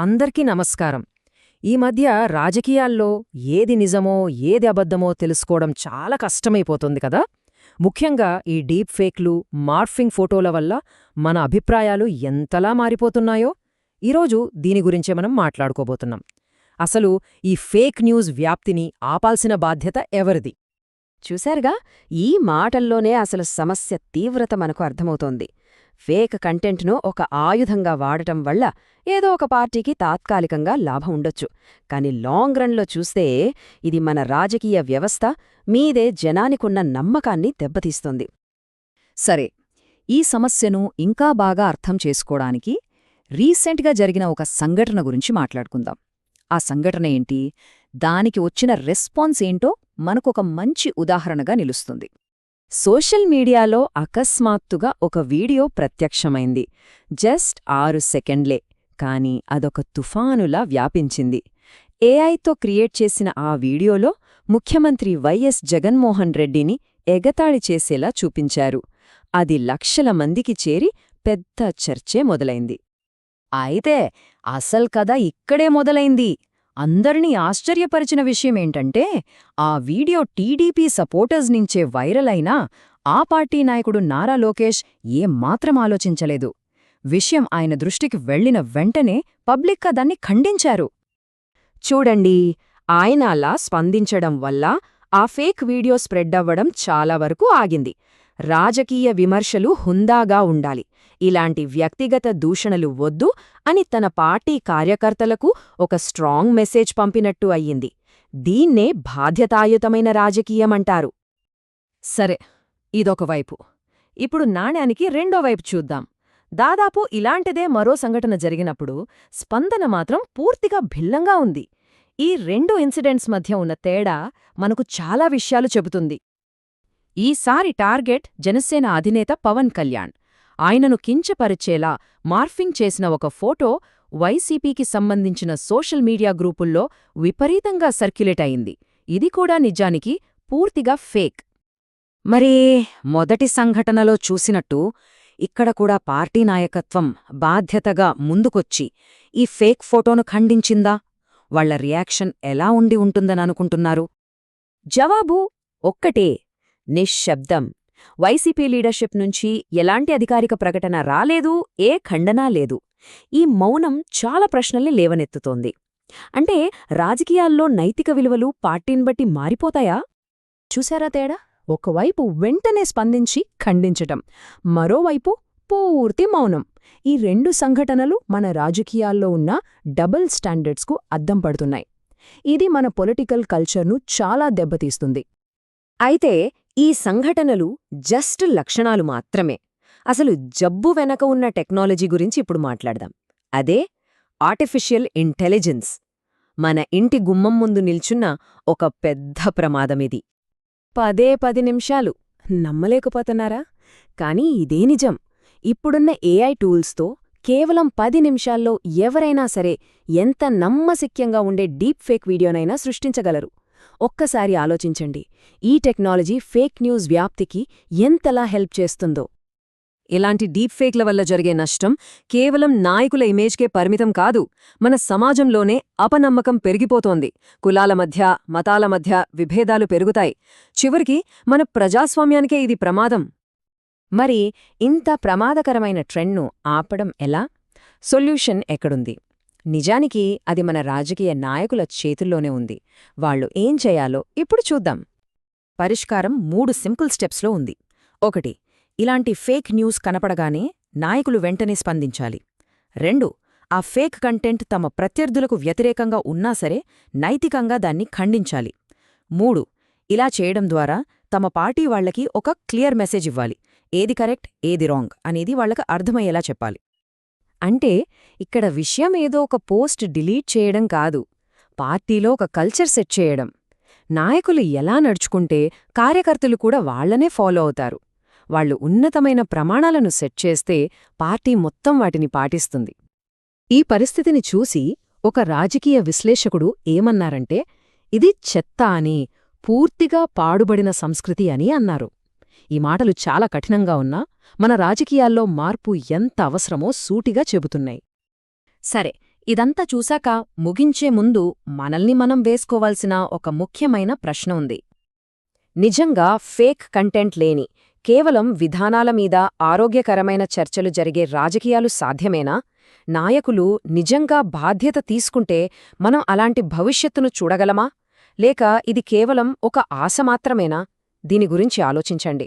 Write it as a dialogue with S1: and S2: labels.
S1: అందరికీ నమస్కారం. ఈ మధ్య రాజకీయాల్లో ఏది నిజమో ఏది అబద్ధమో తెలుసుకోవడం చాలా కష్టమైపోతుంది కదా? ముఖ్యంగా ఈ డీప్ ఫేక్లు మార్ఫింగ్ ఫోటోల వల్ల మన అభిప్రాయాలు ఎంతలా మారిపోతున్నాయో? ఈరోజు దీని గురించే మనం మాట్లాడుకోబోతున్నాం. అసలు ఈ ఫేక్ న్యూస్ వ్యాప్తిని ఆపాల్సిన బాధ్యత ఎవరిది?
S2: చూశారుగా ఈ మాటల్లోనే అసలు సమస్య తీవ్రత మనకు అర్థమవుతోంది. ఫేక్ కంటెంట్ను ఒక ఆయుధంగా వాడటం వల్ల ఏదో ఒక పార్టీకి తాత్కాలికంగా లాభం ఉండొచ్చు. కాని లాంగ్ రన్లో చూస్తే ఇది మన రాజకీయ వ్యవస్థ మీదే జనానికున్న నమ్మకాన్ని దెబ్బతీస్తుంది.
S3: సరే ఈ సమస్యను ఇంకా బాగా అర్థం చేసుకోవడానికి రీసెంట్గా జరిగిన ఒక సంఘటన గురించి మాట్లాడుకుందాం. ఆ సంఘటన ఏంటి? దానికి వచ్చిన రెస్పాన్స్ ఏంటో మనకొక మంచి ఉదాహరణగా నిలుస్తుంది.
S1: సోషల్ మీడియాలో అకస్మాత్తుగా ఒక వీడియో ప్రత్యక్షమైంది. జస్ట్ ఆరు సెకండ్లే కాని అదొక తుఫానులా వ్యాపించింది. ఏఐతో క్రియేట్ చేసిన ఆ వీడియోలో ముఖ్యమంత్రి వైఎస్ జగన్మోహన్ రెడ్డిని ఎగతాళి చేసేలా చూపించారు. అది లక్షల మందికి చేరి పెద్ద చర్చే మొదలైంది.
S3: అయితే అసల్ కథ ఇక్కడే మొదలైంది. అందరినీ ఆశ్చర్యపరిచిన విషయమేంటంటే ఆ వీడియో టీడీపీ సపోర్టర్స్ నుంచే వైరల్ అయినా ఆ పార్టీ నాయకుడు నారా లోకేష్ ఏమాత్రం ఆలోచించలేదు. విషయం ఆయన దృష్టికి వెళ్ళిన వెంటనే పబ్లిక్గా దాన్ని ఖండించారు.
S1: చూడండి ఆయన అలా స్పందించడం వల్ల ఆ ఫేక్ వీడియో స్ప్రెడ్ అవ్వడం చాలా వరకు ఆగింది. రాజకీయ విమర్శలు హుందాగా ఉండాలి. ఇలాంటి వ్యక్తిగత దూషణలు వద్దు అని తన పార్టీ కార్యకర్తలకు ఒక స్ట్రాంగ్ మెసేజ్ పంపినట్టు అయ్యింది. దీన్నే బాధ్యతాయుతమైన రాజకీయమంటారు. సరే ఇదొకవైపు ఇప్పుడు నాణ్యానికి రెండో వైపు చూద్దాం. దాదాపు ఇలాంటిదే మరో సంఘటన జరిగినప్పుడు స్పందన మాత్రం పూర్తిగా భిన్నంగా ఉంది. ఈ రెండు ఇన్సిడెంట్స్ మధ్య ఉన్న తేడా మనకు చాలా విషయాలు చెబుతుంది. ఈసారి టార్గెట్ జనసేన అధినేత పవన్ కళ్యాణ్. ఆయనను కించపరిచేలా మార్ఫింగ్ చేసిన ఒక ఫోటో వైసీపీకి సంబంధించిన సోషల్ మీడియా గ్రూపుల్లో విపరీతంగా సర్క్యులేట్ అయింది. ఇది కూడా నిజానికి పూర్తిగా ఫేక్.
S3: మరే మొదటి సంఘటనలో చూసినట్టు ఇక్కడ కూడా పార్టీ నాయకత్వం బాధ్యతగా ముందుకొచ్చి ఈ ఫేక్ ఫోటోను ఖండించిందా? వాళ్ళ రియాక్షన్ ఎలా ఉండి ఉంటుందననుకుంటున్నారు
S1: జవాబు ఒక్కటే నిశ్శబ్దం. వైసీపీ లీడర్షిప్ నుంచి ఎలాంటి అధికారిక ప్రకటన రాలేదు ఏ ఖండనా లేదు. ఈ మౌనం చాలా ప్రశ్నల్ని లేవనెత్తుతోంది. అంటే రాజకీయాల్లో నైతిక విలువలు పార్టీని బట్టి మారిపోతాయా? చూశారా తేడా? ఒకవైపు వెంటనే స్పందించి ఖండించటం మరోవైపు పూర్తి మౌనం. ఈ రెండు సంఘటనలు మన రాజకీయాల్లో ఉన్న డబుల్ స్టాండర్డ్స్కు అద్దం పడుతున్నాయి. ఇది మన పొలిటికల్ కల్చర్ను చాలా దెబ్బతీస్తుంది. అయితే ఈ సంఘటనలు జస్ట్ లక్షణాలు మాత్రమే. అసలు జబ్బు వెనక ఉన్న టెక్నాలజీ గురించి ఇప్పుడు మాట్లాడదాం. అదే ఆర్టిఫిషియల్ ఇంటెలిజెన్స్. మన ఇంటి గుమ్మం ముందు నిల్చున్న ఒక పెద్ద ప్రమాదమిది. పదే పది నిమిషాలు. నమ్మలేకపోతున్నారా? కానీ ఇదే నిజం. ఇప్పుడున్న ఏఐ టూల్స్తో కేవలం పది నిమిషాల్లో ఎవరైనా సరే ఎంత నమ్మశక్యంగా ఉండే డీప్ ఫేక్ వీడియోనైనా సృష్టించగలరు. ఒక్కసారి ఆలోచించండి. ఈ టెక్నాలజీ ఫేక్ న్యూస్ వ్యాప్తికి ఎంతలా హెల్ప్ చేస్తుందో. ఇలాంటి డీప్ ఫేక్ల వల్ల జరిగే నష్టం కేవలం నాయకుల ఇమేజ్కే పరిమితం కాదు మన సమాజంలోనే అపనమ్మకం పెరిగిపోతోంది. కులాల మధ్య మతాల మధ్య విభేదాలు పెరుగుతాయి. చివరికి మన ప్రజాస్వామ్యానికే ఇది ప్రమాదం. మరి ఇంత ప్రమాదకరమైన ట్రెండ్ను ఆపడం ఎలా? సొల్యూషన్ ఎక్కడుంది? నిజానికి అది మన రాజకీయ నాయకుల చేతుల్లోనే ఉంది. వాళ్ళు ఏం చేయాలో ఇప్పుడు చూద్దాం. పరిష్కారం మూడు సింపుల్ స్టెప్స్లో ఉంది. ఒకటి ఇలాంటి ఫేక్ న్యూస్ కనపడగానే నాయకులు వెంటనే స్పందించాలి. రెండు ఆ ఫేక్ కంటెంట్ తమ ప్రత్యర్థులకు వ్యతిరేకంగా ఉన్నా సరే నైతికంగా దాన్ని ఖండించాలి. మూడు ఇలా చేయడం ద్వారా తమ పార్టీ వాళ్ళకి ఒక క్లియర్ మెసేజ్ ఇవ్వాలి. ఏది కరెక్ట్ ఏది రాంగ్ అనేది వాళ్ళకు అర్థమయ్యేలా చెప్పాలి. అంటే ఇక్కడ విషయం ఏదో ఒక పోస్ట్ డిలీట్ చేయడం కాదు. పార్టీలో ఒక కల్చర్ సెట్ చేయడం. నాయకులు ఎలా నడుచుకుంటే కార్యకర్తలు కూడా వాళ్ళనే ఫాలో అవుతారు. వాళ్ళు ఉన్నతమైన ప్రమాణాలను సెట్ చేస్తే పార్టీ మొత్తం వాటిని పాటిస్తుంది. ఈ పరిస్థితిని చూసి ఒక రాజకీయ విశ్లేషకుడు ఏమన్నారంటే ఇది చెత్త అని పూర్తిగా పాడుబడిన సంస్కృతి అని అన్నారు. ఈ మాటలు చాలా కఠినంగా ఉన్నా మన రాజకీయాల్లో మార్పు ఎంత అవసరమో సూటిగా చెబుతున్నాయి. సరే
S3: ఇదంతా చూశాక ముగించే ముందు మనల్ని మనం వేసుకోవాల్సిన ఒక ముఖ్యమైన ప్రశ్న ఉంది.
S2: నిజంగా ఫేక్ కంటెంట్ లేని కేవలం విధానాల మీద ఆరోగ్యకరమైన చర్చలు జరిగే రాజకీయాలు సాధ్యమేనా? నాయకులు నిజంగా బాధ్యత తీసుకుంటే మనం అలాంటి భవిష్యత్తును చూడగలమా? లేక ఇది కేవలం ఒక ఆశ మాత్రమేనా? దీని గురించి ఆలోచించండి.